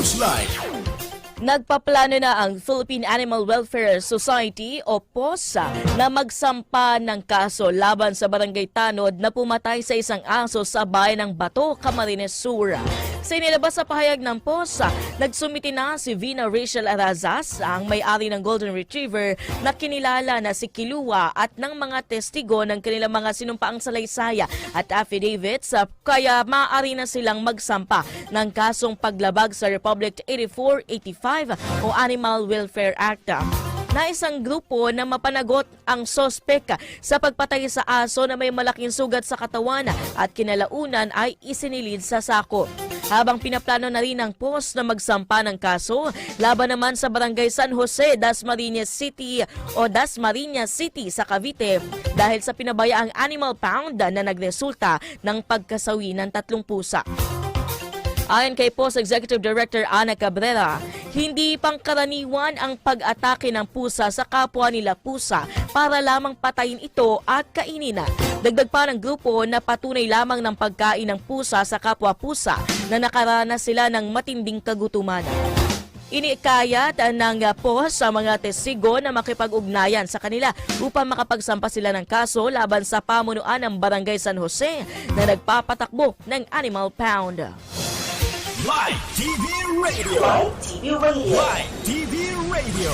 Newsline. Nagpaplano na ang Philippine Animal Welfare Society o POSA na magsampa ng kaso laban sa barangay Tanod na pumatay sa isang aso sa bayan ng Bato, Camarines Sur. Sa inilabas sa pahayag ng POSA, nagsumiti na si Vina Rachel Arazas, ang may-ari ng Golden Retriever na kinilala na si Kilua at ng mga testigo ng kanilang mga sinumpaang salaysaya at affidavits uh, kaya maaari na silang magsampa ng kasong paglabag sa Republic 8485 o Animal Welfare Act na isang grupo na mapanagot ang sospek sa pagpatay sa aso na may malaking sugat sa katawan at kinalaunan ay isinilid sa sako. Habang pinaplano na rin ng post na magsampa ng kaso, laban naman sa barangay San Jose, Dasmariñas City o Dasmariñas City sa Cavite dahil sa pinabayaang animal pound na nagresulta ng pagkasawi ng tatlong pusa. Ayon kay Post Executive Director Ana Cabrera, hindi pangkaraniwan ang pag-atake ng pusa sa kapwa nila pusa para lamang patayin ito at kainin na. Dagdag pa ng grupo na patunay lamang ng pagkain ng pusa sa kapwa pusa na nakaranas sila ng matinding kagutuman. Inikayat ng POS sa mga testigo na makipag-ugnayan sa kanila upang makapagsampa sila ng kaso laban sa pamunuan ng Barangay San Jose na nagpapatakbo ng Animal Pound. Live TV Radio. Live TV Radio. Live TV Radio.